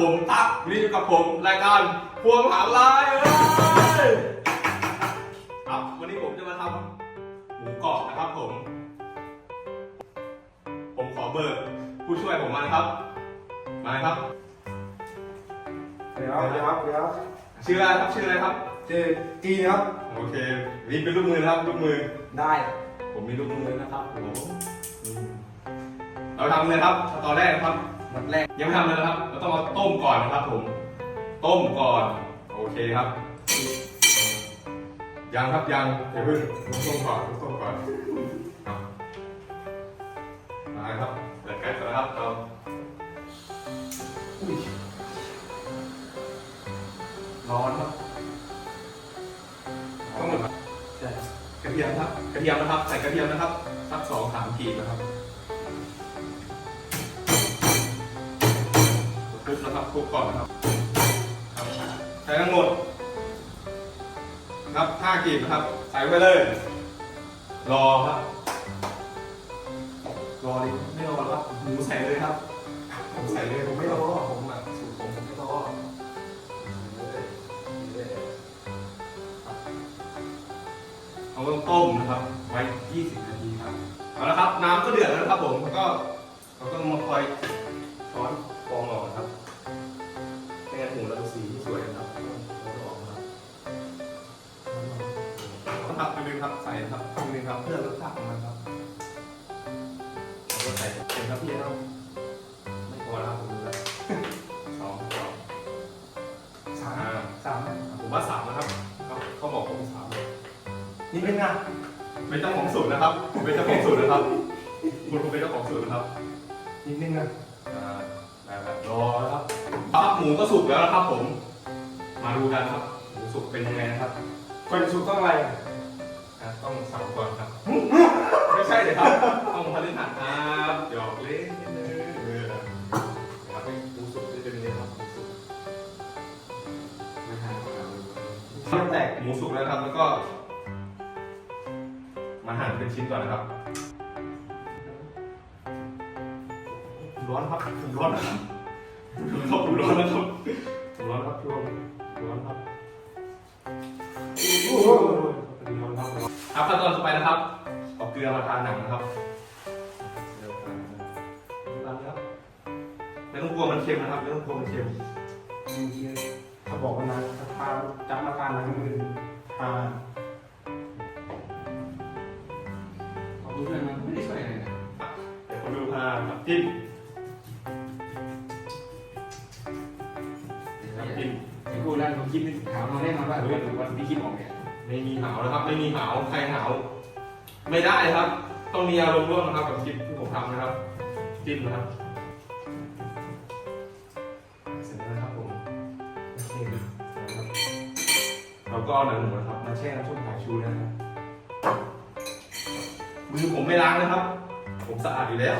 ผมตั๊กวันนี้อยู่กับผมรายการพวงหาลายเอ้ยครับวันนี้ผมจะมาทำหมูกรอบนะครับผม ผมขอเบอร์ผู้ช่วยผมมานะครับ มาเลยครับ เดี๋ยวเดี๋ยวเดี๋ยวชื่ออะไรครับชื่ออะไรครับ เจจีครับโอเคนี่เป็นลูกมือนะครับลูกมือ ได้ผมมีลูกมือนะครับผมอืมเราทำเลยครับตอนแรกนะครับ มันแรกยังไม่ทำเลยนะครับ เราต้องเอาต้มก่อนนะครับผม ต้มก่อน โอเคครับ ยังครับยังเดี๋ยวเพิ่งต้องต้มก่อนต้องต้มก่อนครับมาครับเปิดแก๊สก่อนนะครับเราอุ้ยร้อนครับต้องหมดครับใช่กระเทียมครับ กระเทียมนะครับ ใส่กระเทียมนะครับ สักสองสามขีดนะครับ คลุกครับคลุกก่อนนะครับครับใช้ทั้งหมดนะครับห้าขีดนะครับ ใส่ไว้เลย รอครับ รอดิไม่รอแล้วครับหมูใส่เลยครับผมใส่เลยผมไม่รอผมแบบสูตรผมผมไม่รอเอาต้องต้มนะครับ ไว้ 20 นาทีครับเอาละครับ น้ำก็เดือดแล้วครับผมแล้วก็เราก็มาคอยช้อนฟองออกนะครับ ครับไปดึงครับใส่นะครับไปดึงครับเพื่อรสชาติของมันครับเราก็ใส่เต็มครับพี่นะครับไม่พอแล้วครับผมดูแล้วสองสองสามอ่าสามผมว่าสามนะครับเขาเขาบอกผมสามนี่เป็นไงเป็นเจ้าของสูตรนะครับผมเป็นเจ้าของสูตรนะครับ คุณคุณเป็นเจ้าของสูตรนะครับนิดนึงนะอ่าได้ครับรอนะครับครับหมูก็สุกแล้วนะครับผม มาดูกันครับหมูสุกเป็นยังไงนะครับก่อนสุกต้องอะไรอะ ต้องสับก่อนครับ ไม่ใช่เลยครับ ต้องพลิหัดครับหยอกเล่นนิดนึงเออนะครับให้หมูสุกจะเป็นยังไงครับหมูสุกไม่ทันครับเทียมแตกหมูสุกแล้วครับ แล้วก็ มาหั่นเป็นชิ้นก่อนนะครับ ร้อนครับผมร้อนนะครับผมร้อนนะครับผมร้อนครับช่วงร้อนครับ ครับขั้นตอนต่อไปนะครับเอาเกลือมาทานหนังนะครับเกลือทานหนังครับไม่ต้องกลัวมันเค็มนะครับไม่ต้องกลัวมันเค็มเขาบอกว่านะพาจับมาทานนะมือพาเอาดูด้วยมันไม่ได้ช่วยอะไรนะเดี๋ยวผมดูพาครับจิ้มครับจิ้มไอ้กูแล้วผมคิดถามเราแน่นอนว่าเฮ้ยวันที่คิดออกเนี่ย ไม่มีหาวนะครับ ไม่มีหาวใครหาวไม่ได้ครับ ต้องมีอารมณ์ร่วมนะครับกับคลิปที่ผมทำนะครับ จิ้มนะครับเสร็จแล้วนะครับผมโอเคนะครับเราก็เอาหนังหมูนะครับมาแช่น้ำส้มสายชูนะครับมือผมไม่ล้างนะครับ ผมสะอาดอยู่แล้ว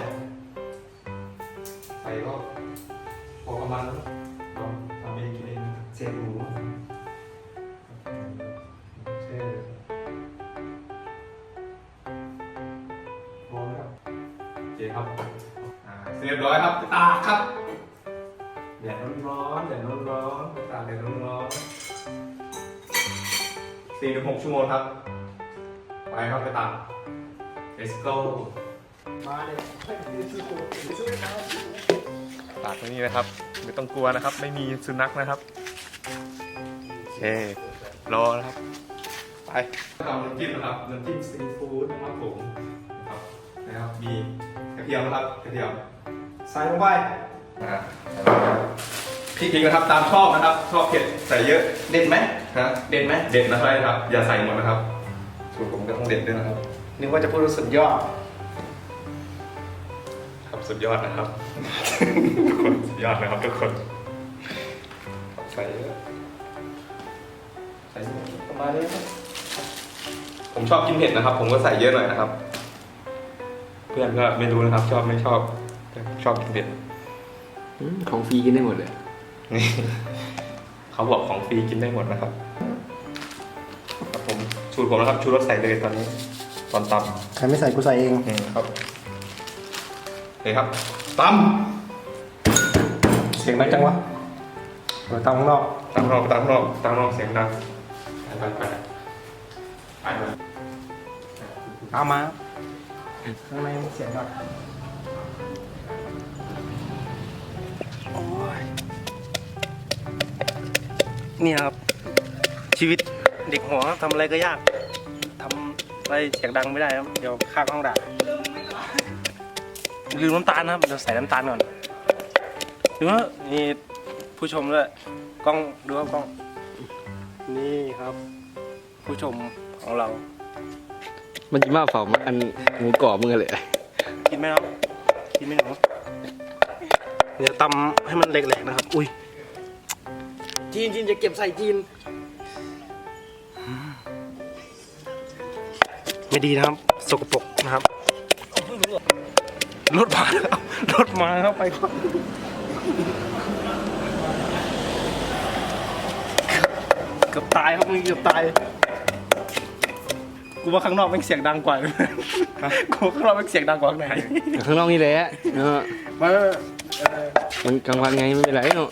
ใส่ก็พอประมาณนะ เคครับอ่าเสร็จเรียบร้อยครับตากครับแดดร้อนๆแดดร้อนๆตากแดดร้อนๆสี่ถึงหกชั่วโมงครับ ไปครับไปตาก let's go มาเลยตากตรงนี้นะครับ ไม่ต้องกลัวนะครับ ไม่มีสุนัขนะครับโอเครอนะครับ ไปทำน้ำจิ้มนะครับน้ำจิ้มซีฟู้ดนะครับผมนะครับนะครับมีก ระเทียมนะครับกระเทียมใส่ลงไปอ่าพริกจริงนะครับตามชอบนะครับ ชอบเผ็ดใส่เยอะเด็ดไหมฮะเด็ดไหมเด็ดนะครับ อย่าใส่หมดนะครับสูตรผมก็ต้องเด็ดด้วยนะครับนึกว่าจะพูดว่าสุดยอด ครับสุดยอดนะครับทุกคนสุดยอดนะครับทุกคนใส่เยอะใส่เยอะประมาณนี้นะผมชอบกินเผ็ดนะครับ ผมก็ใส่เยอะหน่อยนะครับ เพื่อนก็ไม่รู้นะครับ ชอบไม่ชอบแต่ชอบกินเผ็ดของฟรีกินได้หมดเลย นี่ เขาบอกของฟรีกินได้หมดนะครับครับผมสูตรผมนะครับชูรสใส่เลยตอนนี้ ตอนตำใครไม่ใส่กูใส่เองอืมครับโอเคครับตำเสียงดังจังวะฮเปิดตามข้างนอกตามนอกตามนอกตามนอกเสียงดังไปไปไปไปเลยเอามา ข้างในเสียงดังโอ้ยนี่นะครับ ชีวิตเด็กหัวทำอะไรก็ยากทำอะไรเสียงดังไม่ได้ครับ เดี๋ยวข้างห้องด่าลืมน้ำตาลนะครับ เดี๋ยวใส่น้ำตาลก่อนดูว่านี่ผู้ชมด้วยกล้องดูครับกล้อง นี่ครับ ผู้ชมของเรา มันจะมาเผามันอันหมูกรอบมึงเลยกินไหมครับกินไหมหนูเดี๋ยวตำให้มันแหลกๆนะครับ อุ้ยจีนจีนจะเก็บใส่จีน ไม่ดีนะครับ สกปรกนะครับรถมาแล้วรถมาครับไปก่อนเกือบตายครับมึงเกือบตาย กูว่าข้างนอกแม่งเสียงดังกว่ากูว่าข้างนอกแม่งเสียงดังกว่าข้างในข้างนอกนี่แหละเนาะมามันกลางวันไงไม่เป็นไรเนาะ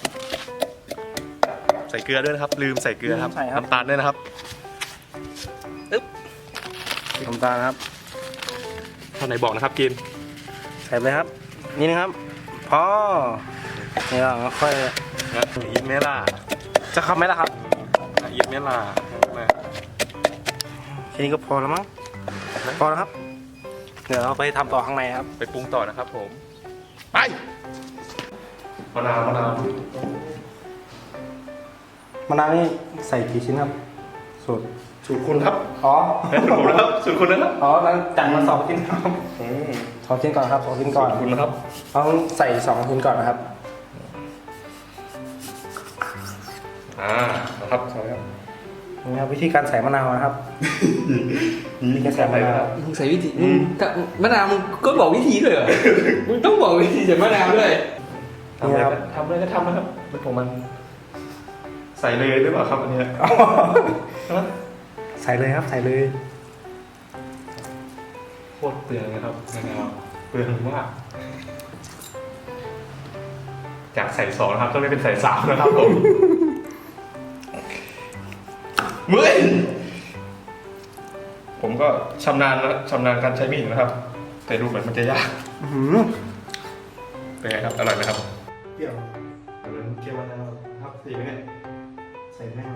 ใส่เกลือด้วยนะครับ ลืมใส่เกลือครับใส่ครับน้ำตาลด้วยนะครับน้ำตาลครับท่านไหนบอกนะครับกินใส่ไปครับ นี่นะครับพอนี่เราค่อยนะอินเมล่าจะคำไหมล่ะครับอินเมล่ามาแค่นี้ก็พอแล้วมั้งพอแล้วครับ เดี๋ยวเราไปทำต่อข้างในครับ ไปปรุงต่อนะครับผม ไปมะนาวมะนาวมะนาวนี่ใส่กี่ชิ้นครับสูตรสูตรคุณครับอ๋อสูตรผมนะครับสูตรคุณนะครับอ๋อนั้นจัดมาสองชิ้นครับอืมสองชิ้นก่อนครับสองชิ้นก่อนสูตรคุณนะครับต้องใส่สองชิ้นก่อนนะครับอ่านะครับใช่ครับ นี่ครับวิธีการใส่มะนาวนะครับวิธีการใส่มะนาว มึงใส่วิธีมึงถ้ามะนาวมึงก็บอกวิธีด้วยเหรอ มึงต้องบอกวิธีใส่มะนาวด้วย ทำอะไรก็ทำอะไรก็ทำนะครับมันของมัน ใส่เลยหรือเปล่าครับอันเนี้ยฮะใส่เลยครับใส่เลย โคตรเปลืองนะครับมะนาวเปลืองมากจากใส่สองนะครับต้องได้เป็นใส่สามนะครับผมเมื่อยผมก็ชำนาญนะชำนาญการใช้มีดนะครับ แต่ดูเหมือนมันจะยาก อื้อหือเป็นไงครับ อร่อยไหมครับ เปรี้ยวเหมือนเคี่ยวมะนาวครับสีไหมเนี่ยใส่แม่ง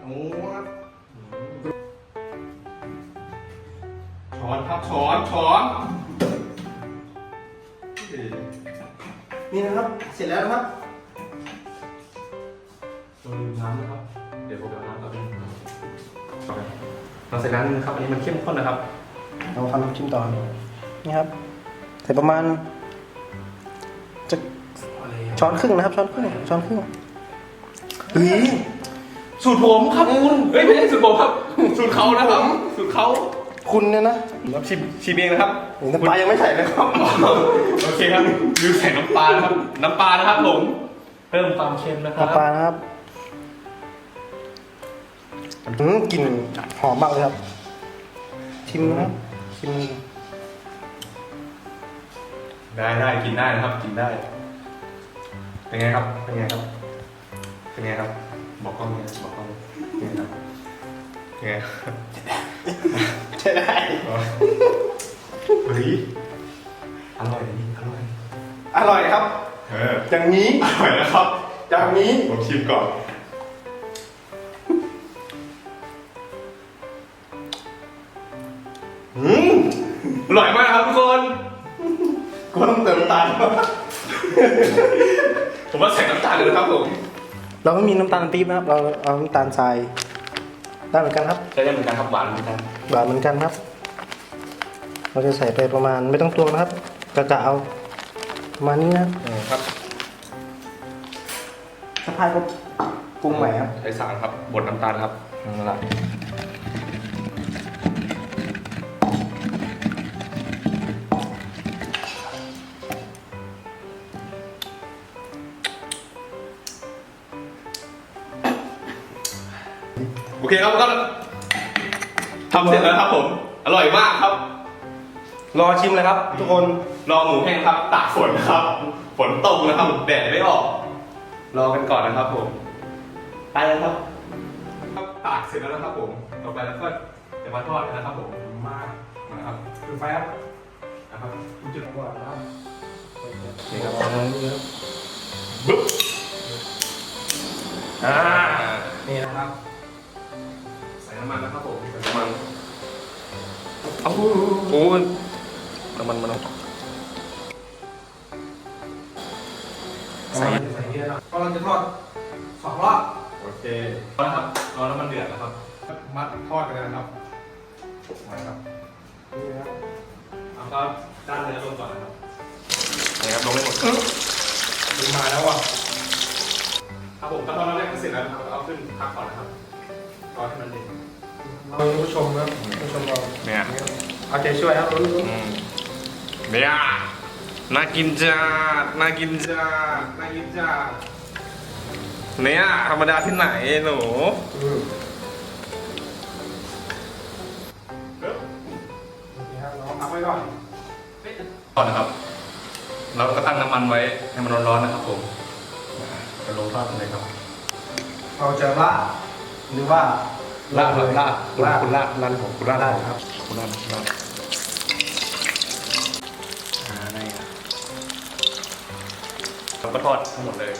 โอ้ครับช้อนครับช้อนช้อนนี่นะครับ เสร็จแล้วนะครับตัวลืมน้ำนะครับ ลังจากนั้นนะครับอันนี้มันเข้มข้นนะครับเราทำน้ำจิ้มต่อนี่ครับใส่ประมาณจะช้อนครึ่งนะครับ ช้อนครึ่งช้อนครึ่งเฮ้ยสูตรผมครับคุณเฮ้ยไม่ใช่สูตรผมครับ สูตรเขานะครับ สูตรเขาคุณเนี่ยนะครับชิมชิมเองนะครับโอ้น้ำปลายังไม่ใส่เลยครับ โอเคครับลืมใส่น้ำปลานะครับ น้ำปลานะครับผมเพิ่มความเค็มนะครับน้ำปลานะครับ อืมกลิ่นหอมมากเลยครับ ชิมนะครับชิมได้ได้กินได้นะครับ กินได้ เป็นไงครับ เป็นไงครับ เป็นไงครับ บอกกล้องเลยบอกกล้องเป็นไงครับเป็นไงครับใช่ได้เฮ้ยอร่อยดีอร่อย อร่อยครับ เอออย่างนี้อร่อยนะครับ อย่างนี้ผมชิมก่อน อืมอร่อยมากครับทุกคนกูต้องเติมน้ำตาลผมว่าใส่น้ำตาลเลยนะครับผมเราไม่มีน้ำตาลปี๊บนะครับ เราเอาน้ำตาลทรายได้เหมือนกันครับใช้ได้เหมือนกันครับหวานเหมือนกันหวานเหมือนกันครับ เราจะใส่ไปประมาณไม่ต้องตวงนะครับกะกะเอาประมาณนี้นะครับครับสะพายก็ปรุงใหม่ครับใช้สารครับบดน้ำตาลครับนั่นแหละ เคครับก็ทำเสร็จแล้วครับผม อร่อยมากครับ รอชิมเลยครับ ทุกคนรอหมูแห้งครับตากฝนครับ ฝนตกนะครับแดดไม่ออก รอกันก่อนนะครับผม ไปแล้วครับครับตากเสร็จแล้วนะครับผม ต่อไปแล้วก็จะมาทอดกันนะครับผม มานะครับดูไฟครับนะครับคุณจุดก่อนนะครับนี่ครับนี่ครับบึ๊บอ่านี่นะครับใส่ น้ำมันนะครับผมใส่น้ำมันเอาโอ้ยน้ำมันมันใส่ใส่เยอะนะก็เราจะทอดสองรอบโอเครอนะครับรอน้ำมันเดือดนะครับ มัดทอดกันเลยนะครับมาครับนี่ครับเอาครับด้านเนื้อลงก่อนนะครับนี่ครับลงไม่หมดดูมาแล้วอะครับผมขั้นตอนแรกก็เสร็จแล้วนะครับเอาขึ้นพักก่อนนะครับ รอให้มันเดือดเราผู้ชมครับผู้ชมเราเนี่ย เอาใจช่วยครับรู้อืมเนี่ยน่ากินจ้าน่ากินจ้าน่ากินจ้าเนี่ยธรรมดาที่ไหนหนูนี่ครับเราพักไว้ก่อนก่อนนะครับ เราก็ตั้งน้ำมันไว้ให้มันร้อนๆนะครับผมจะลงทอดกันเลยครับ เราจะลาด หรือว่าลาดลาดลาดคุณลาดลาดผมคุณลาดลาดผมครับคุณลาดคุณลาดอ่าได้ครับเราก็ทอดทั้งหมดเลย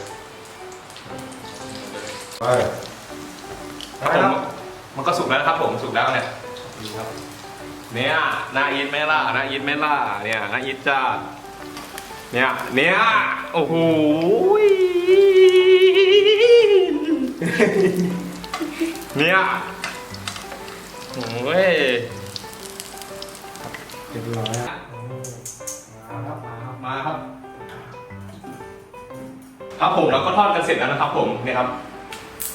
ไปครับผมมันก็สุกแล้วนะครับผมสุกแล้วเนี่ยเนี่ยน่าอินไหมล่ะน่าอินไหมล่ะเนี่ยน่าอินจ้าเนี่ยเนี่ยโอ้โห เนี่ยโอ้ยเรียบร้อยฮะมาครับมาครับมาครับ ครับผมเราก็ทอดกันเสร็จแล้วนะครับ ผมเนี่ยครับ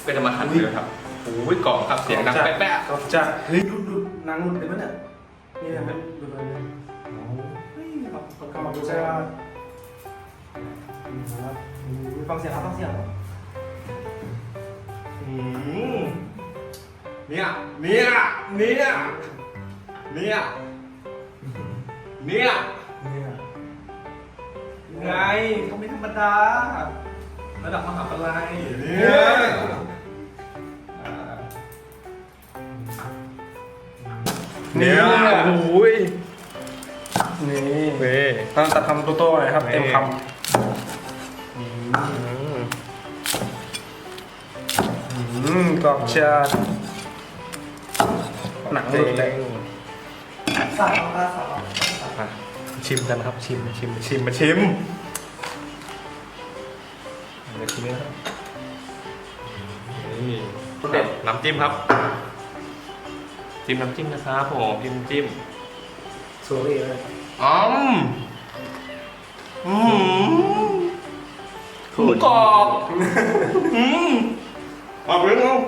ก็จะมาหั่นเลยครับโอ้ยกรอบครับเสียงดังแป๊ะก็จะเฮ้ยดูดูหนังหลุดเลยมั้ยเนี่ยนี่นะมันดูเลยเลยเฮ้ยครับก็มาดูใช่ว่าครับฟังเสียงครับฟังเสียงครับๆอืม เนี่ย เนี่ย เนี่ย เนี่ย เนี่ย เนี่ยไงเขาไม่ธรรมดา ระดับมหาวิทยาลัยเนี่เนี่ยยอ่าเนี่ยโอ้ยนี่เว้ยต้องตัดคำโตๆหน่อยครับเต็มคอืมำอืมกรอบชา หนังหลุดเลยสาวสาวอะชิมกันนะครับ ชิมชิมชิมมาชิมเดี๋ยวชิมนะครับนี่เด็ดน้ำจิ้มครับ จิ้มน้ำจิ้มนะครับผมจิ้มน้ำจิ้มสวยเลยอืมอืมหมูกรอบอืมเอาไปเลย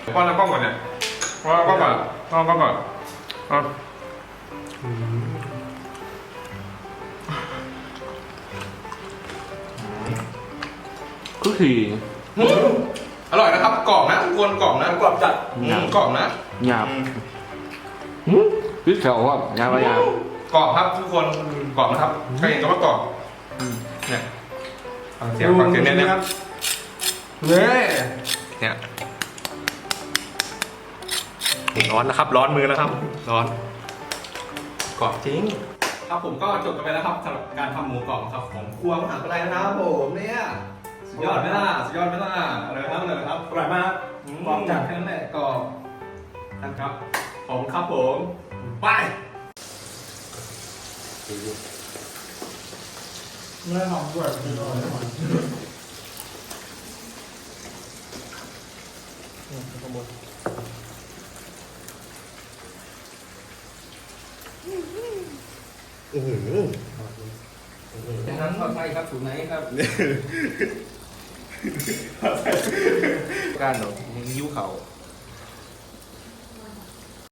เอาป้อนแล้วป้อนก่อนเนี่ย ป้อนป้อนก่อนป้อนป้อนก่อนเอาก็คือ อืมอร่อยนะครับกรอบนะทุกคนกรอบนะกรอบจัดอืมกรอบนะหยาบอืมหืมพี่แถวว่าหยาบหยาบกรอบครับทุกคนกรอบนะครับใครเห็นก็ว่ากรอบเนี่ยฟังเสียงฟังเสียงเนี่ยเนี่ยเนี่ยเนี่ยนี่ ร้อนนะครับ ร้อนมือนะครับ ร้อนกรอบจริง ครับผมก็จบกันไปแล้วครับสำหรับการทำหมูกรอบครับของครัวมหาวิทยาลัยนะครับผมเนี่ยสุดยอดไหมล่ะสุดยอดไหมล่ะอะไรครับอะไรครับอร่อยมากกรอบจัดแค่นั้นแหละกรอบนะครับผมครับผมไปเนื้อหอมด้วยอร่อย จากนั้นทอดไส้ครับสูตรไหนครับการหนูยิ้วเขาอ